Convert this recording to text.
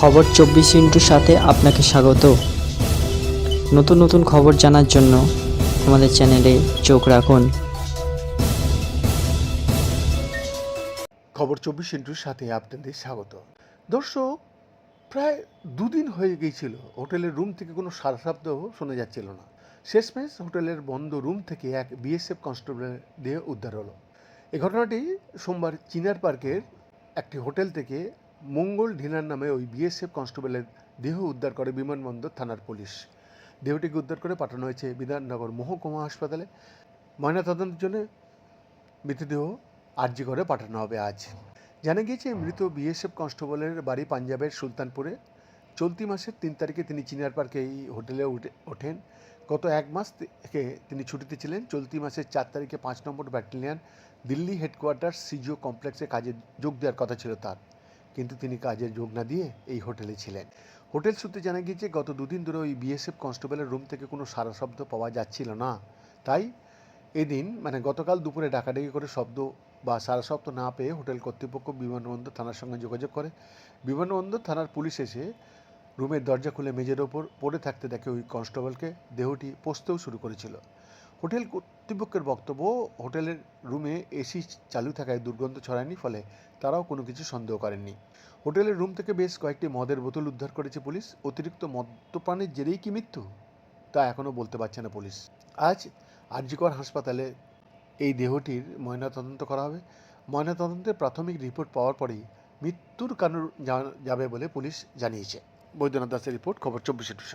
খবর চব্বিশ ইন্টুর সাথে আপনাকে স্বাগত। নতুন নতুন খবর জানার জন্য আমাদের চ্যানেলে চোখ রাখুন। খবর চব্বিশ ইন্টুর সাথে আপনাদের স্বাগত। দর্শক, প্রায় দুদিন হয়ে গিয়েছিল। হোটেলের রুম থেকে কোনো সারা শব্দ শোনা যাচ্ছিল না। শেষমেশ হোটেলের বন্ধ রুম থেকে এক বিএসএফ কনস্টেবলের দেহ উদ্ধার হলো। এই ঘটনাটি সোমবার চিনার পার্কের একটি হোটেল থেকে মঙ্গল ঢিনার নামে ওই বিএসএফ কনস্টেবলের দেহ উদ্ধার করে বিমানবন্দর থানার পুলিশ। দেহটিকে উদ্ধার করে পাঠানো হয়েছে বিধাননগর মহকুমা হাসপাতালে। ময়নাতদন্তের জন্য মৃতদেহ আর্জি করে পাঠানো হবে আজ। জানা গিয়েছে, মৃত বিএসএফ কনস্টেবলের বাড়ি পাঞ্জাবের সুলতানপুরে। চলতি মাসের তিন তারিখে তিনি চিনার পার্কে এই হোটেলে ওঠেন। গত এক মাস থেকে তিনি ছুটিতে ছিলেন। চলতি মাসের চার তারিখে পাঁচ নম্বর ব্যাটালিয়ন দিল্লি হেডকোয়ার্টার সিজিও কমপ্লেক্সে কাজে যোগ দেওয়ার কথা ছিল তার। কিন্তু তিনি কাজে যোগ না দিয়ে এই হোটেলে ছিলেন। হোটেল সূত্রে জানা গিয়েছে, গত দুদিন ধরে ওই বিএসএফ কনস্টেবলের রুম থেকে কোনো সারা শব্দ পাওয়া যাচ্ছিল না। তাই এদিন মানে গতকাল দুপুরে ডাকাডাকি করে শব্দ বা সারা শব্দ না পেয়ে হোটেল কর্তৃপক্ষ বিমানবন্দর থানার সঙ্গে যোগাযোগ করে। বিমানবন্দর থানার পুলিশ এসে রুমের দরজা খুলে মেঝের ওপর পড়ে থাকতে দেখে ওই কনস্টেবলকে দেহটি পচতেও শুরু করেছিল। হোটেল কর্তৃপক্ষের বক্তব্য, হোটেলের রুমে এসি চালু থাকায় দুর্গন্ধ ছড়ায়নি, ফলে তারাও কোনো কিছু সন্দেহ করেননি। হোটেলের রুম থেকে বেশ কয়েকটি মদের বোতল উদ্ধার করেছে পুলিশ। অতিরিক্ত মদ্যপানের জেরেই কি মৃত্যু? তা এখনও বলতে পারছে না পুলিশ। আজ আরজিকর হাসপাতালে এই দেহটির ময়নাতদন্ত করা হবে। ময়নাতদন্তের প্রাথমিক রিপোর্ট পাওয়ার পরেই মৃত্যুর কারণ যাবে বলে পুলিশ জানিয়েছে। বৈদ্যনাথ দাসের রিপোর্ট, খবর চব্বিশে টুসা